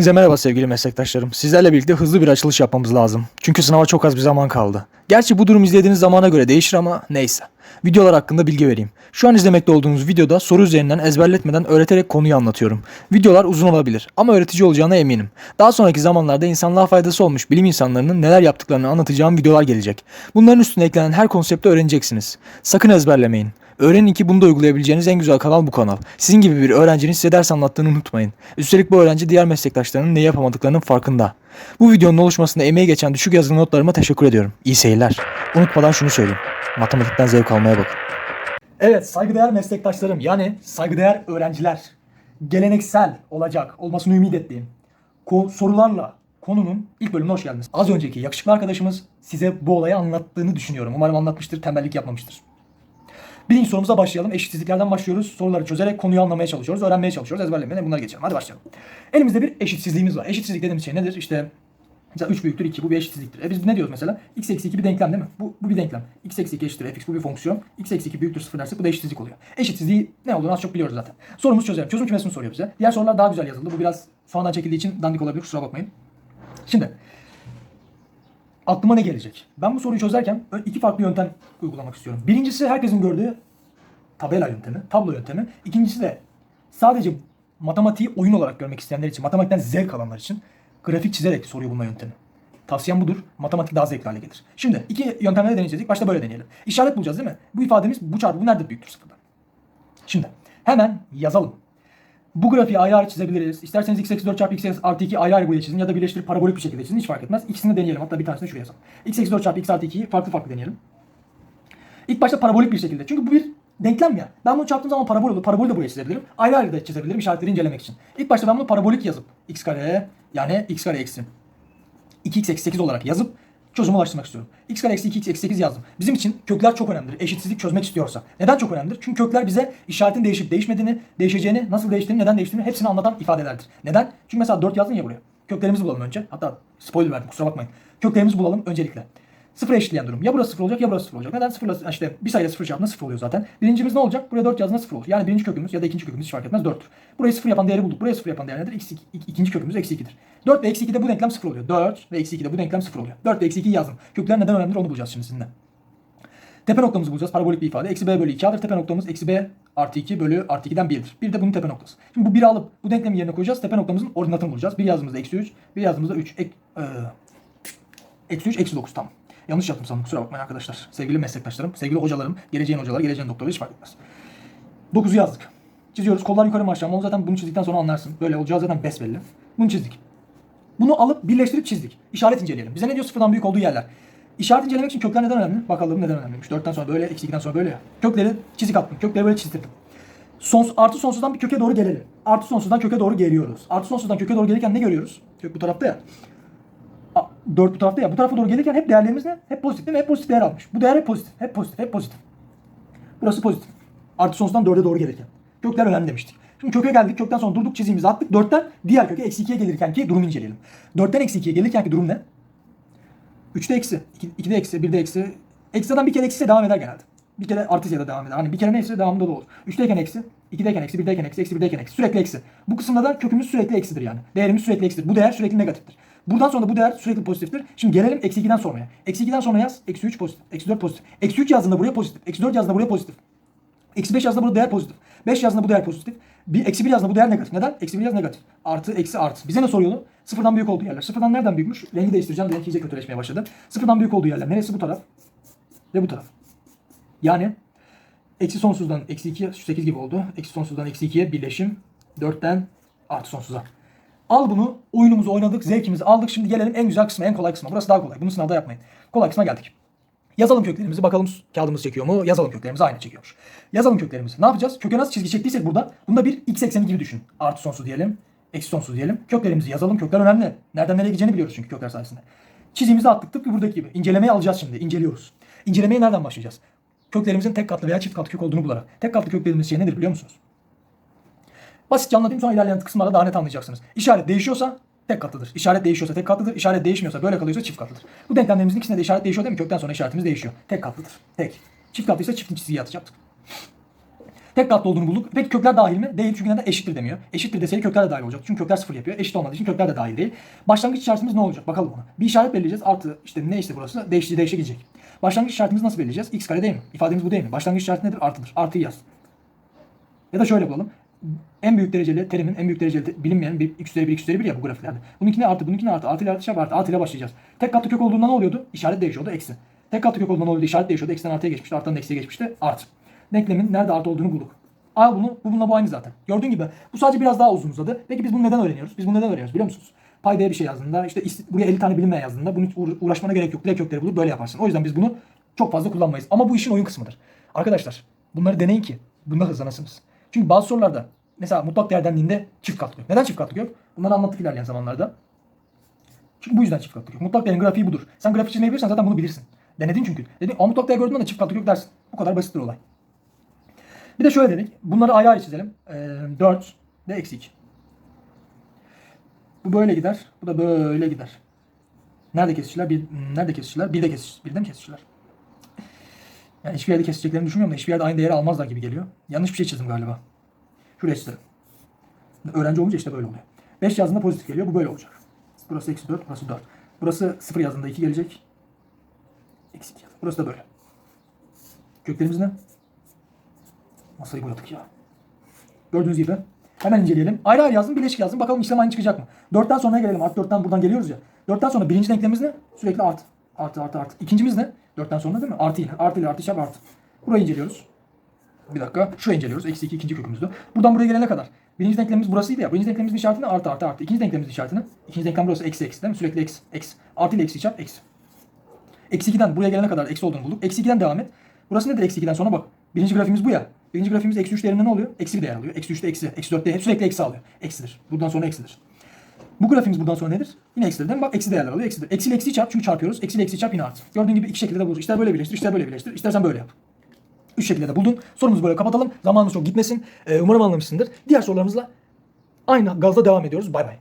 Hepinize merhaba sevgili meslektaşlarım. Sizlerle birlikte hızlı bir açılış yapmamız lazım. Çünkü sınava çok az bir zaman kaldı. Gerçi bu durum izlediğiniz zamana göre değişir ama neyse. Videolar hakkında bilgi vereyim. Şu an izlemekte olduğunuz videoda soru üzerinden ezberletmeden öğreterek konuyu anlatıyorum. Videolar uzun olabilir ama öğretici olacağına eminim. Daha sonraki zamanlarda insanlığa faydası olmuş bilim insanlarının neler yaptıklarını anlatacağım videolar gelecek. Bunların üstüne eklenen her konsepti öğreneceksiniz. Sakın ezberlemeyin. Öğrenin ki bunu da uygulayabileceğiniz en güzel kanal bu kanal. Sizin gibi bir öğrencinin size ders anlattığını unutmayın. Üstelik bu öğrenci diğer meslektaşlarının ne yapamadıklarının farkında. Bu videonun oluşmasında emeği geçen düşük yazılı notlarıma teşekkür ediyorum. İyi seyirler. Unutmadan şunu söyleyeyim. Matematikten zevk almaya bakın. Evet saygıdeğer meslektaşlarım yani saygıdeğer öğrenciler. Geleneksel olacak olmasını ümit ettiğim ko- sorularla konunun ilk bölümüne hoş geldiniz. Az önceki yakışıklı arkadaşımız size bu olayı anlattığını düşünüyorum. Umarım anlatmıştır, tembellik yapmamıştır. Birinci sorumuza başlayalım. Eşitsizliklerden başlıyoruz. Soruları çözerek konuyu anlamaya çalışıyoruz, öğrenmeye çalışıyoruz, ezberlemeye. Bunları geçelim. Hadi başlayalım. Elimizde bir eşitsizliğimiz var. Eşitsizlik dediğimiz şey nedir? İşte mesela 3 büyüktür 2 bu bir eşitsizliktir. E biz ne diyoruz mesela? x eksi 2 bir denklem değil mi? Bu, bu bir denklem. x eksi 2 eşittir fx bu bir fonksiyon. x eksi 2 büyüktür 0 dersek bu da eşitsizlik oluyor. Eşitsizliği ne olduğunu az çok biliyoruz zaten. Sorumuz çözelim. Çözüm kümesini soruyor bize. Diğer sorular daha güzel yazıldı. Bu biraz sonradan çekildiği için dandik olabilir kusura bakmayın. Şimdi aklıma ne gelecek? Ben bu soruyu çözerken iki farklı yöntem uygulamak istiyorum. Birincisi herkesin gördüğü tabela yöntemi, tablo yöntemi. İkincisi de sadece matematiği oyun olarak görmek isteyenler için, matematikten zevk alanlar için grafik çizerek soruyu bulma yöntemi. Tavsiyem budur. Matematik daha zevkli hale gelir. Şimdi iki yöntemleri deneyeceğiz. Başta böyle deneyelim. İşaret bulacağız değil mi? Bu ifademiz bu çarpı bu nerede büyüktür sıfırdan? Şimdi hemen yazalım. Bu grafiği ayrı çizebiliriz. İsterseniz x eksi 4 çarpı x artı 2 ayrı ayrı buraya çizin ya da birleştirip parabolik bir şekilde çizin. Hiç fark etmez. İkisini de deneyelim. Hatta bir tanesini şuraya yazalım. x eksi 4 çarpı x artı 2'yi farklı farklı deneyelim. İlk başta parabolik bir şekilde. Çünkü bu bir denklem ya. Ben bunu çarptığım zaman parabol olur. Parabolü de buraya çizebilirim. Ayrı ayrı da çizebilirim işaretleri incelemek için. İlk başta ben bunu parabolik yazıp x kare yani x kare eksi 2x eksi 8 olarak yazıp çözüme ulaştırmak istiyorum. x kare eksi 2x eksi 8 yazdım. Bizim için kökler çok önemlidir. Eşitsizlik çözmek istiyorsa. Neden çok önemlidir? Çünkü kökler bize işaretin değişip değişmediğini, değişeceğini, nasıl değiştiğini, neden değiştiğini hepsini anlatan ifadelerdir. Neden? Çünkü mesela 4 yazdın ya buraya. Köklerimizi bulalım önce. Hatta spoiler verdim kusura bakmayın. Köklerimizi bulalım öncelikle. Sıfır eşitleyen durum. Ya burası sıfır olacak ya burası sıfır olacak. Neden sıfırla işte bir sayıyla sıfır çarptığında sıfır oluyor zaten. Birincimiz ne olacak? Buraya 4 yazdığında sıfır olur. Yani birinci kökümüz ya da ikinci kökümüz hiç fark etmez 4'tür. Burayı sıfır yapan değeri bulduk. Buraya sıfır yapan değer nedir? X, ik- ikinci kökümüz eksi 2'dir. 4 ve eksi 2'de bu denklem sıfır oluyor. 4 ve eksi 2'de bu denklem sıfır oluyor. 4 ve eksi 2'yi yazdım. Kökler neden önemlidir onu bulacağız şimdi sizinle. Tepe noktamızı bulacağız. Parabolik bir ifade. Eksi b bölü 2 A'dır. Tepe noktamız eksi b artı 2 bölü artı 2'den 1'dir. Bir de bunun tepe noktası. Şimdi bu 1'i alıp bu denklemin yerine koyacağız. Tepe noktamızın ordinatını bulacağız. Bir yazdığımızda eksi 3, bir yazdığımızda 3. Ek, e, eksi 3, eksi 9 tamam. Yanlış yaptım sanırım. Kusura bakmayın arkadaşlar. Sevgili meslektaşlarım, sevgili hocalarım, geleceğin hocaları, geleceğin doktorları hiç fark etmez. 9'u yazdık. Çiziyoruz. Kollar yukarı mı aşağı mı? Onu zaten bunu çizdikten sonra anlarsın. Böyle olacağı zaten besbelli. Bunu çizdik. Bunu alıp birleştirip çizdik. İşaret inceleyelim. Bize ne diyor sıfırdan büyük olduğu yerler. İşaret incelemek için kökler neden önemli? Bakalım neden önemliymiş. 4'ten sonra böyle, eksi 2'den sonra böyle. Kökleri çizik attım. Kökleri böyle çizdirdim. Sons, artı sonsuzdan bir köke doğru gelelim. Artı sonsuzdan köke doğru geliyoruz. Artı sonsuzdan köke doğru gelirken ne görüyoruz? Kök bu tarafta ya. 4 bu tarafta ya. Bu tarafa doğru gelirken hep değerlerimiz ne? Hep pozitif değil mi? Hep pozitif değer almış. Bu değer hep pozitif. Hep pozitif. Hep pozitif. Burası pozitif. Artı sonsuzdan 4'e doğru gelirken. Kökler önemli demiştik. Şimdi köke geldik. Kökten sonra durduk çizimizi attık. 4'ten diğer köke eksi 2'ye gelirken ki durumu inceleyelim. 4'ten eksi 2'ye gelirken ki durum ne? 3'te eksi. 2'de eksi. 1'de eksi. Eksi zaten bir kere eksi devam eder genelde. Bir kere artı ya da devam eder. Hani bir kere neyse devamında da olur. 3'teyken eksi. 2'deyken eksi. 1'deyken eksi. Eksi 1'deyken eksi. Sürekli eksi. Bu kısımda da kökümüz sürekli eksidir yani. Değerimiz sürekli eksidir. Bu değer sürekli negatiftir. Buradan sonra bu değer sürekli pozitiftir. Şimdi gelelim eksi 2'den sonraya. Eksi 2'den sonra yaz. Eksi 3 pozitif. Eksi 4 pozitif. Eksi 3 yazdığında buraya pozitif. Eksi 4 yazdığında buraya pozitif. Eksi 5 yazdığında bu değer pozitif. 5 yazdığında bu değer pozitif. Bir, eksi 1 yazdığında bu değer negatif. Neden? Eksi 1 yaz negatif. Artı, eksi, artı. Bize ne soruyordu? Sıfırdan büyük olduğu yerler. Sıfırdan nereden büyükmüş? Rengi değiştireceğim. Renk iyice kötüleşmeye başladı. Sıfırdan büyük olduğu yerler. Neresi bu taraf? Ve bu taraf. Yani eksi sonsuzdan eksi 2, 8 gibi oldu. Eksi sonsuzdan eksi 2'ye birleşim. 4'ten artı sonsuza. Al bunu. Oyunumuzu oynadık. Zevkimizi aldık. Şimdi gelelim en güzel kısma, en kolay kısma. Burası daha kolay. Bunu sınavda yapmayın. Kolay kısma geldik. Yazalım köklerimizi. Bakalım kağıdımız çekiyor mu? Yazalım köklerimizi. Aynı çekiyormuş. Yazalım köklerimizi. Ne yapacağız? Köke nasıl çizgi çektiysek burada. Bunda bir x ekseni gibi düşün. Artı sonsuz diyelim. Eksi sonsuz diyelim. Köklerimizi yazalım. Kökler önemli. Nereden nereye gideceğini biliyoruz çünkü kökler sayesinde. Çizimizi attık tıpkı buradaki gibi. İncelemeye alacağız şimdi. İnceliyoruz. İncelemeye nereden başlayacağız? Köklerimizin tek katlı veya çift katlı kök olduğunu bularak. Tek katlı kök dediğimiz şey nedir biliyor musunuz? Basitçe anlatayım sonra ilerleyen kısımlarda daha net anlayacaksınız. İşaret değişiyorsa tek katlıdır. İşaret değişiyorsa tek katlıdır. İşaret değişmiyorsa böyle kalıyorsa çift katlıdır. Bu denklemlerimizin ikisinde de işaret değişiyor değil mi? Kökten sonra işaretimiz değişiyor. Tek katlıdır. Tek. Çift katlıysa çift çizgiyi atacaktık. Tek katlı olduğunu bulduk. Peki kökler dahil mi? Değil çünkü neden eşittir demiyor. Eşittir deseydi kökler de dahil olacak. Çünkü kökler sıfır yapıyor. Eşit olmadığı için kökler de dahil değil. Başlangıç işaretimiz ne olacak? Bakalım ona. Bir işaret belirleyeceğiz. Artı işte ne işte burası? Değişti değişe gidecek. Başlangıç işaretimizi nasıl belirleyeceğiz? X kare değil mi? İfademiz bu değil mi? Başlangıç işareti nedir? Artıdır. Artıyı yaz. Ya da şöyle bulalım. En büyük dereceli terimin en büyük dereceli bilinmeyen bir x üzeri 1 x üzeri 1 ya bu grafiklerde. Bununkine artı bununkine artı artı ile artı çarpı artı artı ile başlayacağız. Tek katlı kök olduğunda ne oluyordu? İşaret değişiyordu eksi. Tek katlı kök olduğunda ne oluyordu? İşaret değişiyordu. Eksiden artıya geçmişti. Arttan eksiye geçmişti. Artı. Denklemin nerede artı olduğunu bulduk. Al bunu. Bu bununla bu aynı zaten. Gördüğün gibi bu sadece biraz daha uzun uzadı. Peki biz bunu neden öğreniyoruz? Biz bunu neden öğreniyoruz biliyor musunuz? Paydaya bir şey yazdığında işte buraya 50 tane bilinmeyen yazdığında bunu uğraşmana gerek yok. Direkt kökleri bulup böyle yaparsın. O yüzden biz bunu çok fazla kullanmayız. Ama bu işin oyun kısmıdır. Arkadaşlar bunları deneyin ki bunda hızlanasınız. Çünkü bazı sorularda mesela mutlak değer dendiğinde çift katlı kök. Neden çift katlı kök? Bunları anlattık ilerleyen zamanlarda. Çünkü bu yüzden çift katlı kök. Mutlak değerin grafiği budur. Sen grafik çizmeyi bilirsen zaten bunu bilirsin. Denedin çünkü. Dedin ama mutlak değer gördüğünde de çift katlı kök dersin. Bu kadar basittir olay. Bir de şöyle dedik. Bunları ayrı ayrı çizelim. Ee, 4 de eksi 2. Bu böyle gider. Bu da böyle gider. Nerede kesişirler? Bir, nerede kesişirler? Bir de kesiş, birde mi kesişirler? Yani hiçbir yerde keseceklerini düşünmüyorum da hiçbir yerde aynı değeri almazlar gibi geliyor. Yanlış bir şey çizdim galiba. Çizelim. Öğrenci olunca işte böyle oluyor. 5 yazdığında pozitif geliyor. Bu böyle olacak. Burası eksi 4, burası 4. Burası 0 yazdığında 2 gelecek. Eksi 2 Burası da böyle. Köklerimiz ne? Masayı boyadık ya. Gördüğünüz gibi. Hemen inceleyelim. Ayrı ayrı yazdım, birleşik yazdım. Bakalım işlem aynı çıkacak mı? 4'ten sonraya gelelim. Artı 4'ten buradan geliyoruz ya. 4'ten sonra birinci denklemimiz ne? Sürekli artı. Artı artı artı. İkincimiz ne? 4'ten sonra değil mi? Artı ile. Artı ile artı çarpı artı. Burayı inceliyoruz. Bir dakika. Şurayı inceliyoruz. Eksi 2 ikinci kökümüzdü. Buradan buraya gelene kadar. Birinci denklemimiz burasıydı ya. Birinci denklemimizin işareti ne? Artı artı artı. İkinci denklemimizin işareti ne? İkinci denklem burası eksi eksi değil mi? Sürekli eksi. Eksi. Artı ile eksi çarp eksi. Eksi 2'den buraya gelene kadar eksi olduğunu bulduk. Eksi 2'den devam et. Burası nedir eksi 2'den sonra bak. Birinci grafimiz bu ya. Birinci grafimiz eksi 3 değerinde ne oluyor? Eksi bir değer alıyor. Eksi 3'te eksi. Eksi 4'te hep sürekli eksi alıyor. Eksidir. Buradan sonra eksidir. Bu grafimiz buradan sonra nedir? Yine eksidir değil mi? Bak eksi değerler alıyor. Eksidir. Eksi ile eksi çarp çünkü çarpıyoruz. Eksi ile eksi çarp yine artı. Gördüğün gibi iki şekilde de buluruz. İster böyle birleştir, ister böyle birleştir. İstersen böyle yap. Üç şekilde de buldun. Sorumuzu böyle kapatalım. Zamanımız çok gitmesin. Ee, umarım anlamışsındır. Diğer sorularımızla aynı gazla devam ediyoruz. Bay bay.